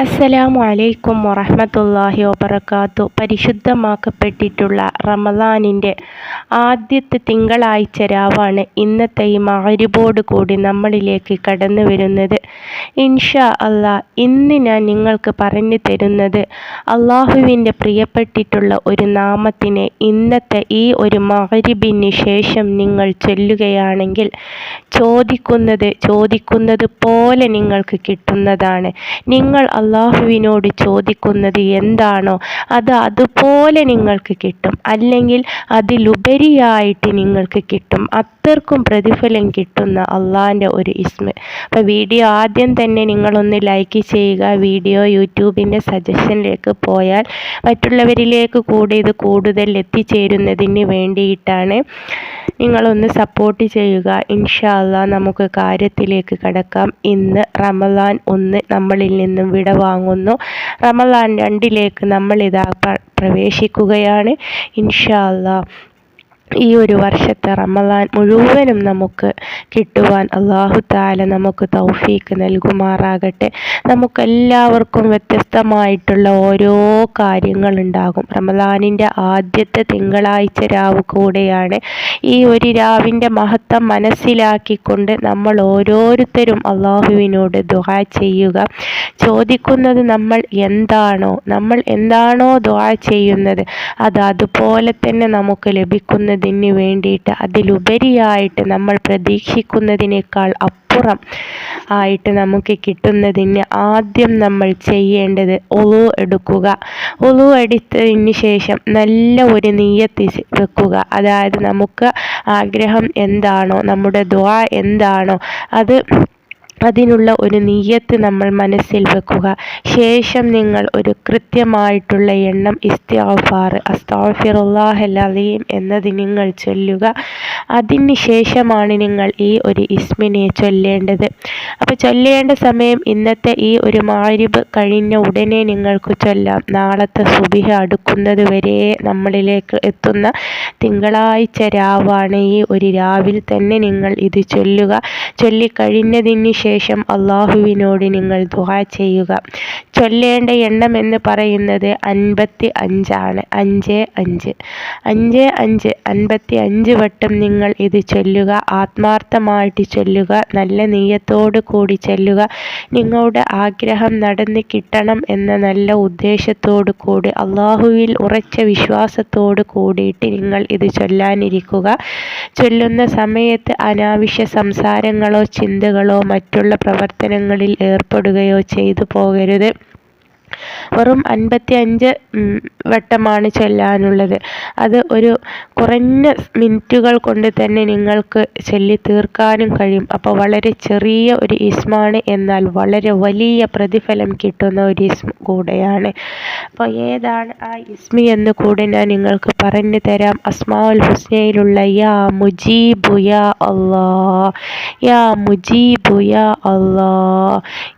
അസ്സലാമു അലൈക്കും വറഹമത്തല്ലാഹി വബർക്കാത്തു പരിശുദ്ധമാക്കപ്പെട്ടിട്ടുള്ള റമദാനിന്റെ ആദ്യത്തെ തിങ്കളാഴ്ച രാവാണ് ഇന്നത്തെ ഈ മാരിബോട് കൂടി നമ്മളിലേക്ക് കടന്നു വരുന്നത്. ഇൻഷാ അല്ലാ ഇന്ന് ഞാൻ നിങ്ങൾക്ക് പറഞ്ഞു തരുന്നത് അള്ളാഹുവിന്റെ പ്രിയപ്പെട്ടിട്ടുള്ള ഒരു നാമത്തിനെ ഇന്നത്തെ ഈ ഒരു മാരിബിന് ശേഷം നിങ്ങൾ ചൊല്ലുകയാണെങ്കിൽ ചോദിക്കുന്നത് ചോദിക്കുന്നത് പോലെ നിങ്ങൾക്ക് കിട്ടുന്നതാണ്. നിങ്ങൾ അള്ളാഹുവിനോട് ചോദിക്കുന്നത് എന്താണോ അത് അതുപോലെ നിങ്ങൾക്ക് കിട്ടും. അല്ലെങ്കിൽ അതിലുപരിയായിട്ട് നിങ്ങൾക്ക് കിട്ടും. അത്രക്കും പ്രതിഫലം കിട്ടുന്ന അള്ളാഹിന്റെ ഒരു ഇസ്മ. അപ്പോൾ വീഡിയോ ആദ്യം തന്നെ നിങ്ങളൊന്ന് ലൈക്ക് ചെയ്യുക. വീഡിയോ യൂട്യൂബിന്റെ സജഷനിലേക്ക് പോയാൽ മറ്റുള്ളവരിലേക്ക് കൂടി ഇത് കൂടുതൽ എത്തിച്ചേരുന്നതിന് വേണ്ടിയിട്ടാണ് നിങ്ങളൊന്ന് സപ്പോർട്ട് ചെയ്യുക. ഇൻഷാല്ല നമുക്ക് കാര്യത്തിലേക്ക് കടക്കാം. ഇന്ന് റമദാൻ ഒന്ന് നമ്മളിൽ നിന്നും വിട വാങ്ങുന്നു. റമദാൻ രണ്ടിലേക്ക് നമ്മളിതാ പ്രവേശിക്കുകയാണ്. ഇൻഷാ അല്ലാ ഈ ഒരു വർഷത്തെ റമദാൻ മുഴുവനും നമുക്ക് കിട്ടുവാൻ അള്ളാഹു താല നമുക്ക് തൗഫീക്ക് നൽകുമാറാകട്ടെ. നമുക്കെല്ലാവർക്കും വ്യത്യസ്തമായിട്ടുള്ള ഓരോ കാര്യങ്ങളുണ്ടാകും റമദാനിന്റെ ആദ്യത്തെ തിങ്കളാഴ്ച രാവ് കൂടെയാണ് ഈ ഒരു രാവിന്റെ മഹത്വം മനസ്സിലാക്കിക്കൊണ്ട് നമ്മൾ ഓരോരുത്തരും അള്ളാഹുവിനോട് ദുആ ചെയ്യുക. ചോദിക്കുന്നത് നമ്മൾ എന്താണോ നമ്മൾ എന്താണോ ദുആ ചെയ്യുന്നത് അത് അതുപോലെ തന്നെ നമുക്ക് ലഭിക്കുന്നത് കിട്ടുന്നതിന് വേണ്ടിയിട്ട് അതിലുപരിയായിട്ട് നമ്മൾ പ്രതീക്ഷിക്കുന്നതിനേക്കാൾ അപ്പുറം ആയിട്ട് നമുക്ക് കിട്ടുന്നതിന് ആദ്യം നമ്മൾ ചെയ്യേണ്ടത് ഒളു എടുക്കുക. ഒളു എടുത്തതിന് ശേഷം നല്ല ഒരു നീയത്തി വെക്കുക. അതായത് നമുക്ക് ആഗ്രഹം എന്താണോ നമ്മുടെ ദ്വാ എന്താണോ അത് അതിനുള്ള ഒരു നീയത്ത് നമ്മൾ മനസ്സിൽ വെക്കുക. ശേഷം നിങ്ങൾ ഒരു കൃത്യമായിട്ടുള്ള എണ്ണം ഇസ്തിഗ്ഫാർ അസ്തഗ്ഫിറുല്ലാഹൽ അലീം എന്നത് നിങ്ങൾ ചൊല്ലുക. അതിന് ശേഷമാണ് നിങ്ങൾ ഈ ഒരു ഇസ്മിനെ ചൊല്ലേണ്ടത്. അപ്പോൾ ചൊല്ലേണ്ട സമയം ഇന്നത്തെ ഈ ഒരു മാരിബ് കഴിഞ്ഞ ഉടനെ നിങ്ങൾക്ക് ചൊല്ലാം. നാളത്തെ സുബിഹ അടുക്കുന്നത് വരെ നമ്മളിലേക്ക് എത്തുന്ന തിങ്കളാഴ്ച രാവാണ് ഈ ഒരു രാവിൽ തന്നെ നിങ്ങൾ ഇത് ചൊല്ലുക. ചൊല്ലിക്കഴിഞ്ഞതിന് ശേഷം അള്ളാഹുവിനോട് നിങ്ങൾ ദുആ ചെയ്യുക. ചൊല്ലേണ്ട എണ്ണം എന്ന് പറയുന്നത് അൻപത്തി അഞ്ചാണ്. അഞ്ച് അഞ്ച്. അഞ്ച് അഞ്ച് അൻപത്തി അഞ്ച് വട്ടം നിങ്ങൾ ഇത് ചൊല്ലുക. ആത്മാർത്ഥമായിട്ട് ചൊല്ലുക. നല്ല നീയത്തോട് കൂടി ചൊല്ലുക. നിങ്ങളുടെ ആഗ്രഹം നടന്ന് കിട്ടണം എന്ന നല്ല ഉദ്ദേശത്തോടു കൂടി അള്ളാഹുവിൽ ഉറച്ച വിശ്വാസത്തോട് കൂടിയിട്ട് നിങ്ങൾ ഇത് ചൊല്ലാനിരിക്കുക. ചൊല്ലുന്ന സമയത്ത് അനാവശ്യ സംസാരങ്ങളോ ചിന്തകളോ മറ്റുള്ള പ്രവർത്തനങ്ങളിൽ ഏർപ്പെടുകയോ ചെയ്തു പോകരുത്. വെറും അൻപത്തി അഞ്ച് വട്ടമാണ് ചൊല്ലാനുള്ളത്. അത് ഒരു കുറഞ്ഞ മിനിറ്റുകൾ കൊണ്ട് തന്നെ നിങ്ങൾക്ക് ചൊല്ലി തീർക്കാനും കഴിയും. അപ്പോൾ വളരെ ചെറിയ ഒരു ഇസ്മാണ് എന്നാൽ വളരെ വലിയ പ്രതിഫലം കിട്ടുന്ന ഒരു ഇസ്മ കൂടെയാണ്. അപ്പോൾ ഏതാണ് ആ ഇസ്മി എന്ന് കൂടെ ഞാൻ നിങ്ങൾക്ക് പറഞ്ഞു തരാം. അസ്മാഉൽ ഹുസ്നയിലുള്ള യാ മുജീബു യാ അള്ളാ യാ മുജീബു യാ അള്ളാ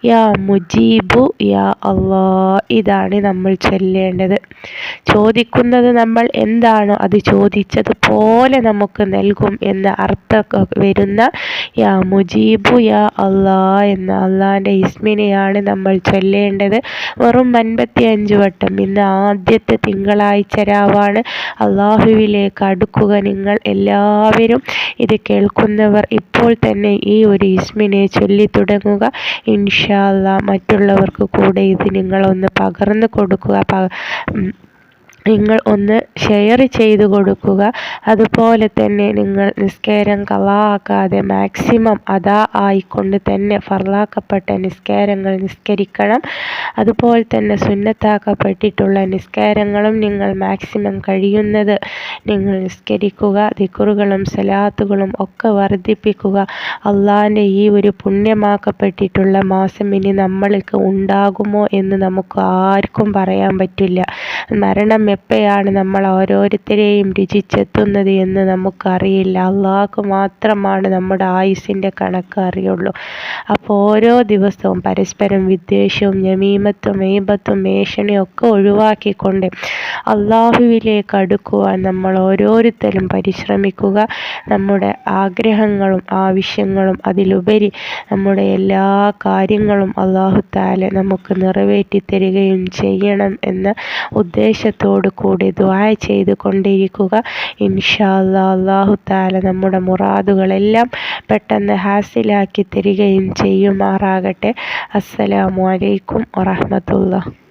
യാ മുജീബു യാ അള്ളാ ഇതാണ് നമ്മൾ ചൊല്ലേണ്ടത്. ചോദിക്കുന്നത് നമ്മൾ എന്താണോ? അത് ചോദിച്ചതുപോലെ നമുക്ക് നൽകും എന്ന അർത്ഥം വരുന്ന യാ മുജീബു യാ അള്ളാ എന്ന അള്ളാന്റെ ഇസ്മിനെയാണ് നമ്മൾ ചൊല്ലേണ്ടത്. വെറും അൻപത്തി അഞ്ച് വട്ടം. ഇന്ന് ആദ്യത്തെ തിങ്കളാഴ്ച രാവാണ്. അള്ളാഹുവിലേക്ക് അടുക്കുക നിങ്ങൾ എല്ലാവരും. ഇത് കേൾക്കുന്നവർ ഇപ്പോൾ തന്നെ ഈ ഒരു ഇസ്മിനെ ചൊല്ലി തുടങ്ങുക ഇൻഷാ അള്ളാ മറ്റുള്ളവർക്ക് കൂടെ ഇത് നിങ്ങളൊന്ന് പകർന്നു കൊടുക്കുക നിങ്ങൾ ഒന്ന് ഷെയർ ചെയ്ത് കൊടുക്കുക. അതുപോലെ തന്നെ നിങ്ങൾ നിസ്കാരം കളാ ആക്കാതെ മാക്സിമം അതാ ആയിക്കൊണ്ട് തന്നെ ഫർലാക്കപ്പെട്ട നിസ്കാരങ്ങൾ നിസ്കരിക്കണം. അതുപോലെ തന്നെ സുന്നത്താക്കപ്പെട്ടിട്ടുള്ള നിസ്കാരങ്ങളും നിങ്ങൾ മാക്സിമം കഴിയുന്നത് നിങ്ങൾ നിസ്കരിക്കുക. ദിക്കുറുകളും സലാത്തുകളും ഒക്കെ വർദ്ധിപ്പിക്കുക. അള്ളാഹിന്റെ ഈ ഒരു പുണ്യമാക്കപ്പെട്ടിട്ടുള്ള മാസം ഇനി നമ്മൾക്ക് ഉണ്ടാകുമോ എന്ന് നമുക്ക് ആർക്കും പറയാൻ പറ്റില്ല. മരണം എപ്പോഴാണ് നമ്മൾ ഓരോരുത്തരെയും രുചിച്ചെത്തുന്നത് എന്ന് നമുക്കറിയില്ല. അള്ളാഹ്ക്ക് മാത്രമാണ് നമ്മുടെ ആയുസ്സിന്റെ കണക്ക് അറിയുള്ളൂ. അപ്പോൾ ഓരോ ദിവസവും പരസ്പരം വിദ്വേഷവും ഞമീമത്തും ഏബത്തും മേഷണയും ഒക്കെ ഒഴിവാക്കിക്കൊണ്ട് അള്ളാഹുവിലേക്ക് അടുക്കുവാൻ നമ്മൾ ഓരോരുത്തരും പരിശ്രമിക്കുക. നമ്മുടെ ആഗ്രഹങ്ങളും ആവശ്യങ്ങളും അതിലുപരി നമ്മുടെ എല്ലാ കാര്യങ്ങളും അള്ളാഹു താല നമുക്ക് നിറവേറ്റി തരികയും ചെയ്യണം എന്ന ഉദ്ദേശത്തോടു കൂടി ദ്വായ ചെയ്തു കൊണ്ടിരിക്കുക. ഇൻഷാ അല്ലാ അള്ളാഹു താല നമ്മുടെ മുറാദുകളെല്ലാം പെട്ടെന്ന് ഹാസിലാക്കി തരികയും ചെയ്യുമാറാകട്ടെ. അസ്സലാമു അലൈക്കും വറഹ്മത്തുള്ളാഹി